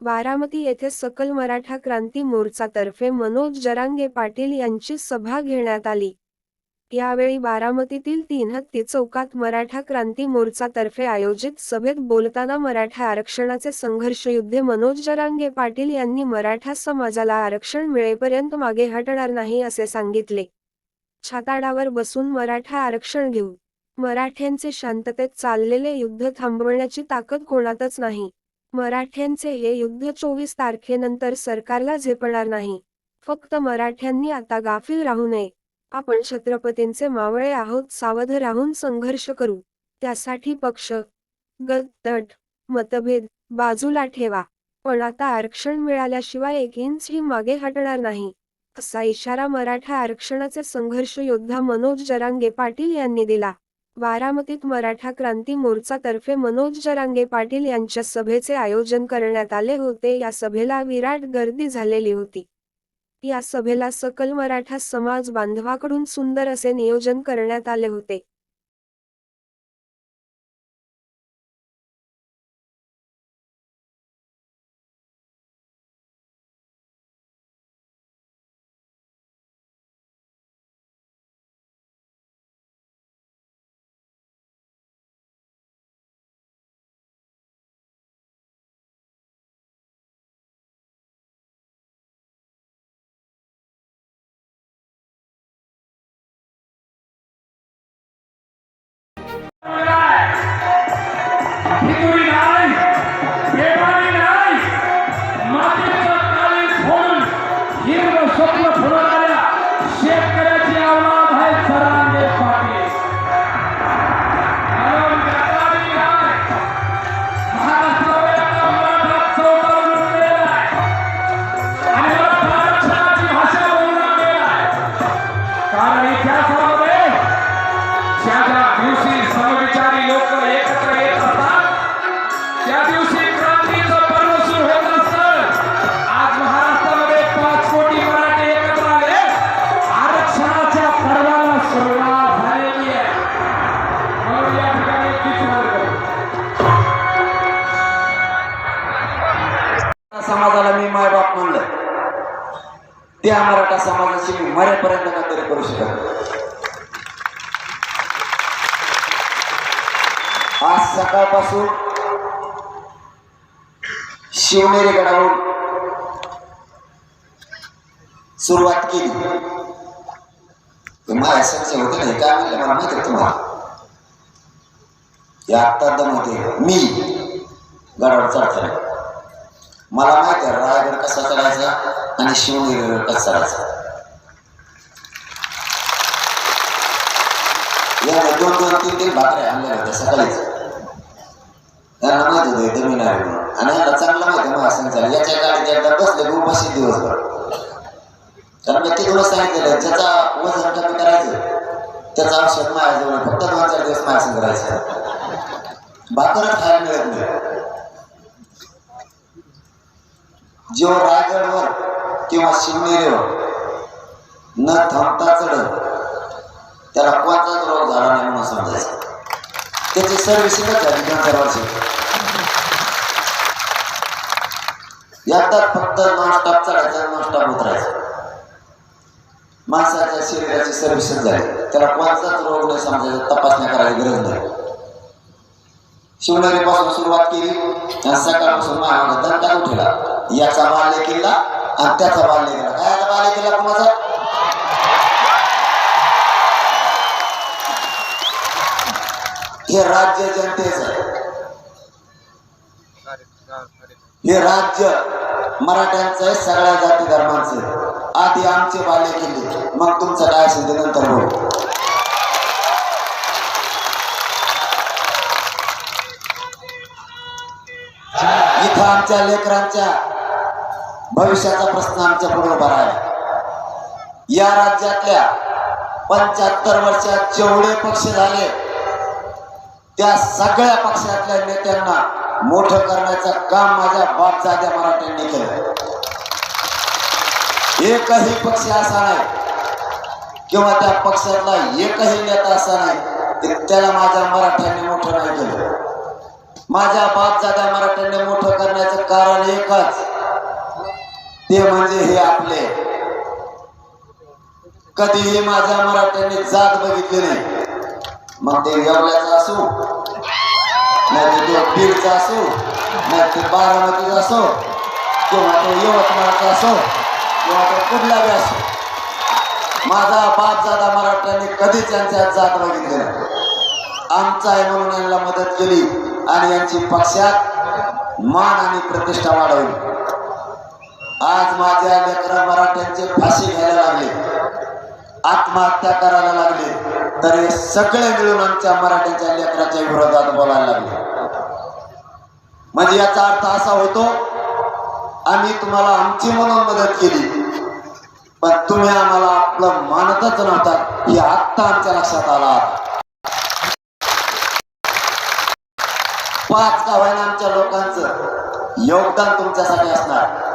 बारामती येथे सकल मराठा क्रांती मोर्चातर्फे मनोज जरांगे पाटील यांची सभा घेण्यात आली. यावेळी बारामतीतील तीन हत्ती चौकात मराठा क्रांती मोर्चातर्फे आयोजित सभेत बोलताना मराठा आरक्षणाचे संघर्ष युद्धे मनोज जरांगे पाटील यांनी मराठा समाजाला आरक्षण मिळेपर्यंत मागे हटणार नाही असे सांगितले. छाताडावर बसून मराठा आरक्षण घेऊ. मराठ्यांचे शांततेत चाललेले युद्ध थांबवण्याची ताकद कोणातच नाही. मराठ्यांचे हे युद्ध चोवीस तारखेनंतर सरकारला झेपणार नाही. फक्त मराठ्यांनी आता गाफील राहू नये. आपण छत्रपतींचे मावळे आहोत सावध राहून संघर्ष करू. त्यासाठी पक्ष गट मतभेद बाजूला ठेवा. पण आता आरक्षण मिळाल्याशिवाय एक इंच ही मागे हटणार नाही. असा इशारा मराठा आरक्षणाचे संघर्ष योद्धा मनोज जरांगे पाटील यांनी दिला. बारामतीत मराठा क्रांती मोर्चातर्फे मनोज जरांगे पाटील यांच्या सभेचे आयोजन करण्यात आले होते. या सभेला विराट गर्दी झालेली होती. या सभेला सकल मराठा समाज बांधवाकडून सुंदर असे नियोजन करण्यात आले होते. ভিতরে নাই বেমানি নাই। মাটির তৎকালীন ফোন হিন্দু স্বপ্ন ফোনারা সে त्या मराठा समाजाची मी मरेपर्यंत काहीतरी करू शकत आज सकाळपासून शिवनेरी गडावरून सुरुवात केली. ते माझ्या होते ना नाही काय म्हणलं मला माहिती आहे तुम्हाला? या आत्ता दम होते मी गडावर चढताना मला माहिती आहे रायगड कसा करायचा आणि शिवनेरीवर कसा करायचा. याने दोन दोन तीन तीन भाकऱ्या आणल्या होत्या सकाळीच. त्यांना माहीत होतं इथे मी नाही आणि याला चांगला माहिती आहे मला सांगितलं याच्या गाडीत एकदा बसले उपाशी दिवसभर. कारण मी तिथूनच सांगितलेलं ज्याचा वजन कमी करायचं त्याचं औषध माझ्याजवळ फक्त दोन चार दिवस माझ्या करायचं भाकरच खायला मिळत नाही. जो रायगडवर किंवा शिवनेरीवर न थांबता चढत त्याला कोणताच रोग झाला नाही म्हणून समजायचं. त्याची सर्व्हिसिंगच झाली दोन चार वर्ष यातात फक्त नॉनस्टॉप चढायचं नॉनस्टॉप उतरायचं. माणसाच्या शरीराची सर्व्हिसिंग झाली. त्याला कोणताच रोग नाही समजायचा तपासण्या करायची गरज नाही. शिवनेरीपासून सुरुवात केली आणि सकाळपासून माझ्या दंडा उठला. याचा बाल्य किल्ला आणि त्याचा बाल्य केला काय आता बाल्य केला कोणाचा? हे राज्य जनतेच हे राज्य मराठ्यांचं आहे सगळ्या जाती धर्मांचं आधी आमचे बाल्य किल्ले. मग तुमचं काय असेल ते नंतर बघू इथं आमच्या लेकरांच्या भविष्याचा प्रश्न आमच्या पुढे उभा आहे या राज्यातल्या पंच्याहत्तर वर्षात जेवढे पक्ष झाले त्या सगळ्या पक्षातल्या नेत्यांना मोठं करण्याचं काम माझ्या बापजाद्या मराठ्यांनी केलं. एकही पक्ष असा नाही किंवा त्या पक्षातला एकही नेता असा नाही त्याला माझ्या मराठ्यांनी मोठं नाही केलं. माझ्या बापजाद्या मराठ्यांनी मोठं करण्याचं कारण एकच. ते म्हणजे हे आपले. कधीही माझ्या मराठ्यांनी जात बघितली नाही मग ते येवल्याचं असो नाही ते बीडचं असो नाही ते बारामतीचं असो किंवा तो यवतमाळचा असो किंवा तो कुठला बी असो. माझा बाप जादा मराठ्यांनी कधीच यांच्या जात बघितली नाही आमचा आहे म्हणून यांना मदत केली आणि यांची पक्षात मान आणि प्रतिष्ठा वाढवली. आज माझ्या लेकरा मराठ्यांचे फाशी घ्यायला लागले. आत्महत्या करायला लागले. तर हे सगळे मिळून आमच्या मराठ्यांच्या लेकराच्या विरोधात बोलायला लागले. म्हणजे याचा अर्थ असा होतो आम्ही तुम्हाला आमची म्हणून मदत केली पण तुम्ही आम्हाला आपलं मानतच नव्हता हे आत्ता आमच्या लक्षात आला पाच का आमच्या लोकांचं योगदान तुमच्यासाठी असणार.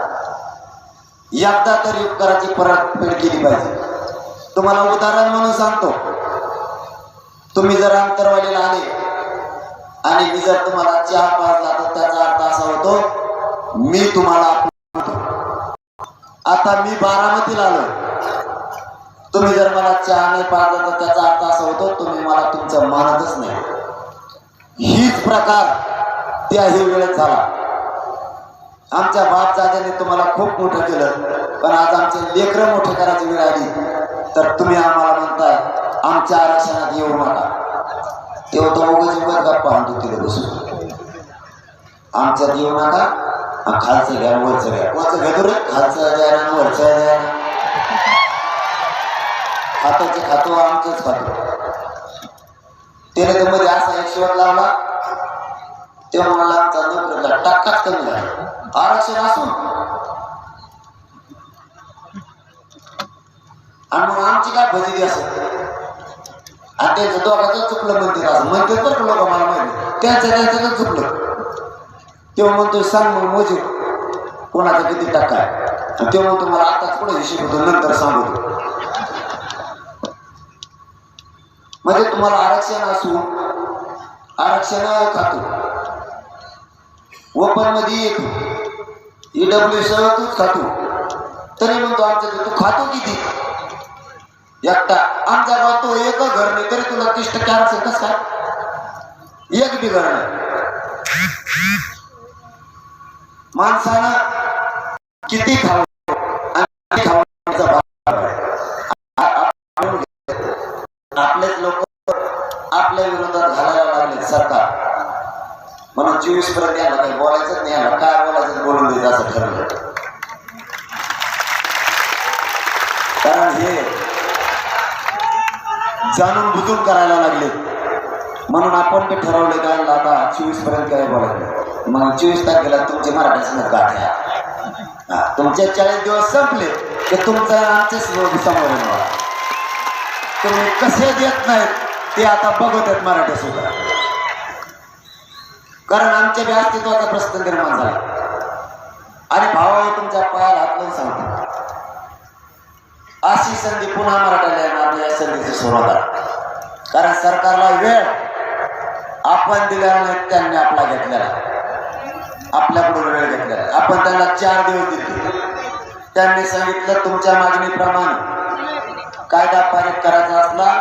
एकदा तरी उपकाराची परतफेड केली पाहिजे. तुम्हाला उदाहरण म्हणून सांगतो. तुम्ही जर अंतरवालीला आले आणि मी जर तुम्हाला चहा पाजला तर त्याचा अर्थ असा होतो मी तुम्हाला आता मी बारामतीला आलो तुम्ही जर मला चहा नाही पाजला तर त्याचा अर्थ असा होतो तुम्ही मला तुमचं मानतच नाही. हीच प्रकार त्याही वेळेत झाला. आमच्या बापजाद्याने तुम्हाला खूप मोठं केलं पण आज आमचे लेकरं मोठे करायची वेळ आली. तर तुम्ही आम्हाला म्हणताय आमच्या आरक्षणात येऊ नका. तेव्हा तो उगाच उगाच गप्पा आणतो तिथे बसून. आमच्यात येऊ नका खालचं घ्या वरचं घ्या. वरचं घेतो रे खालचं द्या ना वरचं द्या खात्याचे खातो आमचंच खातो. त्याने तर मध्ये असा एक शेवट लावला. तेव्हा मला आमचा नोकरीला टक्काच कमी झाला. आरक्षण असून. आणि मग आमची काय फजिती असं आणि त्यांचं दोघांचं चुकलं मंदिर असं मंदिर तर लोक मला माहिती त्यांचं त्यांचं चुकलं. तेव्हा म्हणतो सांग मग मोजे. कोणाचा किती टक्का तेव्हा म्हणतो मला आताच पुढे हिशेब होतो नंतर सांगतो. म्हणजे तुम्हाला आरक्षण असू आरक्षण खातो. ओपनमध्ये येतो ईडब्ल्यू सह खातो. तरी म्हणतो आमच्या तू खातो किती? एकटा. आमचा राहतो एक घर नाही तरी तुला तीस टक्के आरक्षण कसं काय? एक बी घर नाही. माणसानं किती खावं आणि किती खावण्याचा भाग आहे. आपलेच लोक आपल्या विरोधात घालायला लागले सरकार. म्हणून चोवीसपर्यंत याला काही बोलायचंच नाही याला. काय बोलायचं बोलून देत असं ठरलं. कारण हे जाणून बुजून करायला लागले. म्हणून आपण ते ठरवले काय आता चोवीसपर्यंत काय बोलायचं मग चोवीस तारखेला तुमचे मराठी संघ गाठ्या तुमचे चाळीस दिवस संपले. की तुमचा आमचे समोर तुम्ही कसे देत नाहीत ते आता बघत आहेत मराठी सुद्धा. कारण आमच्या बी अस्तित्वाचा प्रश्न निर्माण झाला. आणि भावा तुमच्या पायाला हातून सांगतो अशी संधी पुन्हा मराठ्याला येणार नाही या संधीची सुरुवात कारण सरकारला वेळ आपण दिलेला नाही त्यांनी आपला घेतलेला. आपल्याकडून वेळ घेतलेला. आपण त्यांना चार दिवस दिले. त्यांनी सांगितलं तुमच्या मागणीप्रमाणे कायदा पारित करायचा असला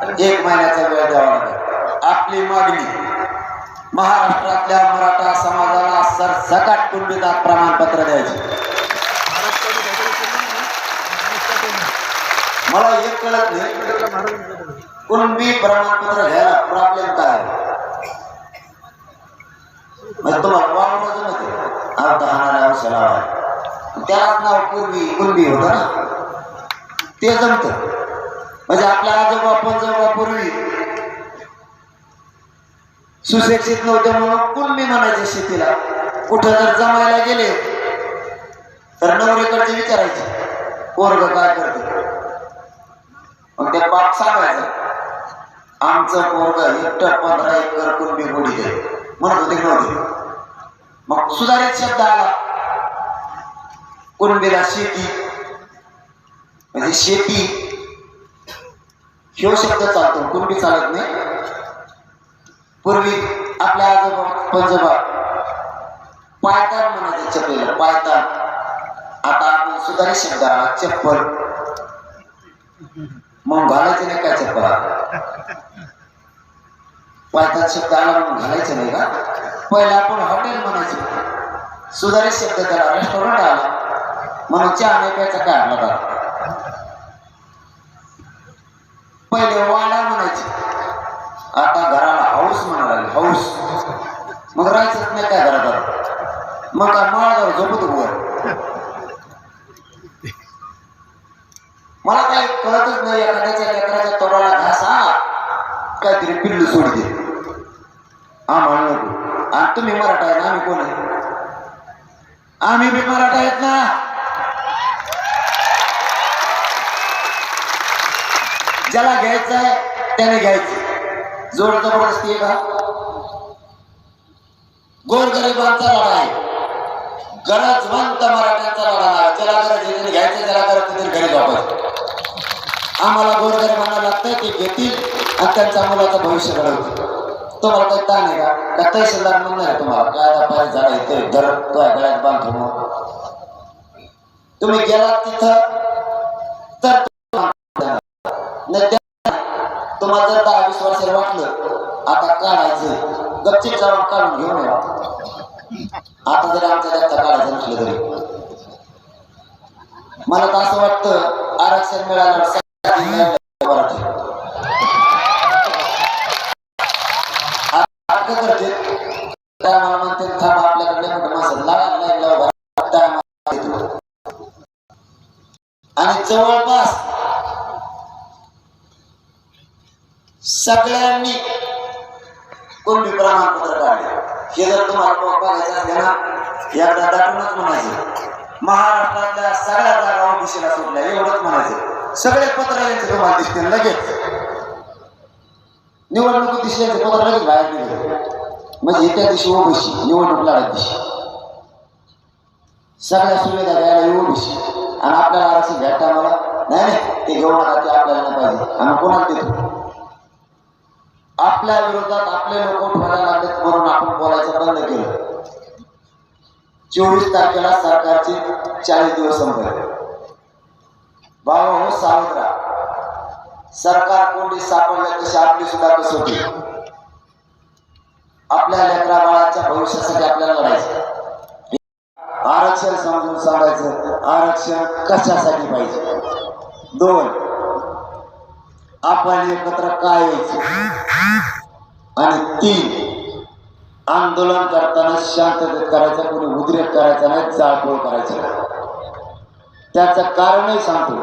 तर एक महिन्याचा वेळ द्यावा लागेल. आपली मागणी महाराष्ट्रातल्या मराठा समाजाला सरसकट कुंडितात प्रमाणपत्र द्यायचे. मला एक कळत नाही. कुणबी प्रमाणपत्र घ्यायला प्रॉब्लेम काय म्हणजे तुम्हाला वावराचं नव्हते अर्थ हाणाऱ्या त्यालाच नाव पूर्वी कुणबी होतं ना? ते जमत. म्हणजे आपल्या आजोबा पंजोबा पूर्वी सुशिक्षित नव्हते म्हणून कुणबी म्हणायचे शेतीला? कुठं जर जमायला गेले तर नवरीकडचे विचारायचे पोरग काय करते? मग ते बाप सांगायचं आमचं पोरग एकटं पंधरा एकर कुणबी गोडी दे म्हणत होते नव्हते मग सुधारित शब्द आला. कुणबीला शेती म्हणजे शेती. ह्यो शब्द चालतो. कुणबी चालत नाही. पूर्वी आपल्या आजोबा पंजोबा पायतान म्हणायचे चपलीला पायतान. आता आपण सुधारित शब्द आला. चप्पल. मग घालायचं नाही काय चप्पल? पायतान शब्द आला म्हणून घालायचं नाही का? पहिला आपण हॉटेल म्हणायचो. सुधारित शब्द त्याला रेस्टॉरंट आला. म्हणून चहा नाही प्यायचा काय आला पहिले वाडा म्हणायचे. आता घराला हाऊस म्हणायला लागले हाऊस मग राहायचंच नाही काय घरात मग काय माळावर झोपत वर? मला काही कळतच नाही एखाद्याच्या लेकराच्या तोडाला घास हा काहीतरी पिल्लू सोडते. आम्हाला नको. आणि तुम्ही मराठा आहे ना आम्ही कोण आहे? आम्ही बी मराठा आहेत ना? ज्याला घ्यायचं आहे त्याने घ्यायचं. जोर जबरदस्ती आहे का? गोरगरिबांचा लढा आहे. गरजवंत मराठ्यांचा लढा आहे. ज्याला गरज आहे त्याने घ्यायचं ज्याला गरज नाही त्याने घरी वापर आम्हाला गोरगरिबांना लागतंय ते घेतील आणि त्यांच्या मुलाचं भविष्य घडवतील. तुम्हाला काही ताण आहे का? का तहसीलदार म्हणणार आहे तुम्हाला? कायदा पाहिजे झाला इथे धर तो गळ्यात बांधतो तुम्ही गेलात तिथं तर तुम्हाला जर दहा वीस वर्षाला वाटलं आता काढायचं. गपचिप जाऊन काढून घेऊन आता जर आमच्या जास्त काढायचं म्हटलं तरी. मला तर असं वाटतं आरक्षण मिळालं जवळपास मिळालं मराठी. आता काय करते काय मला म्हणते थांब आपल्याकडे मोठं माणसं लावा लाईन लावा बरं. time आहे देतो. आणि जवळपास सगळ्यांनी कोणती प्रमाणपत्र काढले? हे जर तुम्हाला बघायचं असले ना एकदा दाटूनच म्हणायचं. महाराष्ट्रातल्या सगळ्या जागा ओबीसीला सोडल्या एवढंच म्हणायचं. सगळे पत्र यांचे तुम्हाला दिसतील लगेच. निवडणूक दिवशी यांचे पत्र लगेच बाहेर निघाले. म्हणजे येत्या दिवशी ओबीसी निवडणूक लढत दिवशी सगळ्या सुविधा द्यायला ओबीसी. आणि आपल्याला आरक्षण भेटता मला नाही नाही. ते घेऊन नका ते आपल्याला नाही पाहिजे. आम्ही कोणाला देतो? आपल्या विरोधात आपले लोक उठवायला लागलेत म्हणून आपण बोलायचं बंद केलं. चोवीस तारखेला सरकारचे चाळीस दिवस संपले. बाबा हो सावध राहा सरकार कोंडी सापडल्या तशी आपली सुद्धा कसोटी आपल्या लेकरा बाळाच्या भविष्यासाठी आपल्याला लढायचं. आरक्षण समजून सांगायचं. आरक्षण कशासाठी पाहिजे? दोन आपण एकत्र काय आणि तीन आंदोलन करताना शांततेत करायचं कोणी उद्रेक करायचा नाही जाळपोळ करायचं नाही. त्याचं कारणही सांगतो.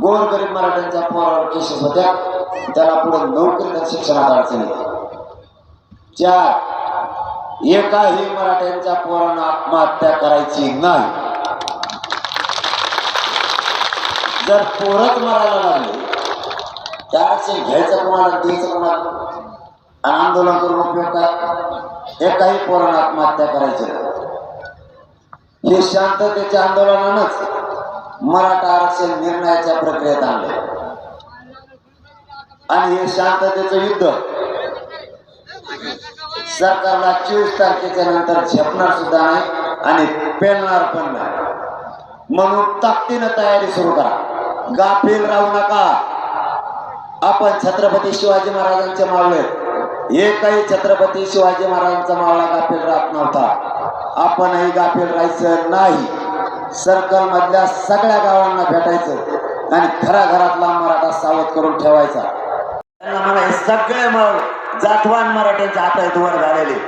गोरगरीब मराठ्यांच्या पोरावर केसेस होत्या. त्याला पुढे नोकरी शिक्षणात अडचण येते. चार एकाही मराठ्यांच्या पोरांना आत्महत्या करायची नाही. जर पोरच मरायला लागले त्याचे घ्यायचं कोणाला द्यायचं कोणाला आणि आंदोलन करून उपयोग काय एकाही पोरण आत्महत्या करायची हे शांततेच्या आंदोलनानंच मराठा आरक्षण निर्णयाच्या प्रक्रियेत आणले. आणि हे शांततेचं युद्ध सरकारला चोवीस तारखेच्या नंतर झेपणार सुद्धा नाही आणि पेलणार पण नाही. म्हणून ताकदीनं तयारी सुरू करा. गाफील राहू नका. आपण छत्रपती शिवाजी महाराजांचे मावळे एकही छत्रपती शिवाजी महाराजांचा मावळा गाफील राहत नव्हता. आपणही गाफील राहायचं नाही. सर्कल मधल्या सगळ्या गावांना भेटायचं आणि घराघरातला मराठा सावध करून ठेवायचा. त्यांना म्हणा हे सगळे मग जातवान मराठ्यांच्या हातात वर झालेले.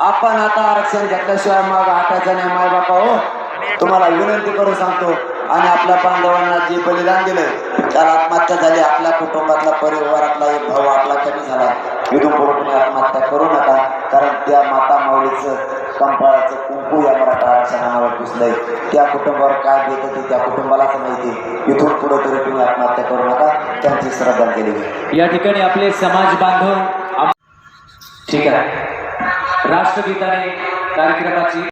आपण आता आरक्षण घेतल्याशिवाय मग हटायचं नाही माय बापा हो तुम्हाला विनंती करून सांगतो आणि आपल्या बांधवांना जे बलिदान दिलं त्याला आत्महत्या झाली. आपल्या कुटुंबातला परिवारातला एक भाऊ आपला कमी झाला. इथून आत्महत्या करू नका कारण त्या माता माऊलीचं कंपाळाचं कुंकू या मराठा आरक्षणावर पुसलंय त्या कुटुंबावर काय देत ते त्या कुटुंबालाच माहिती इथून पुढे तरी तुम्ही आत्महत्या करू नका त्यांची श्रद्धांजली केली या ठिकाणी आपले समाज बांधव ठीक आहे. राष्ट्रगीताने कार्यक्रमाची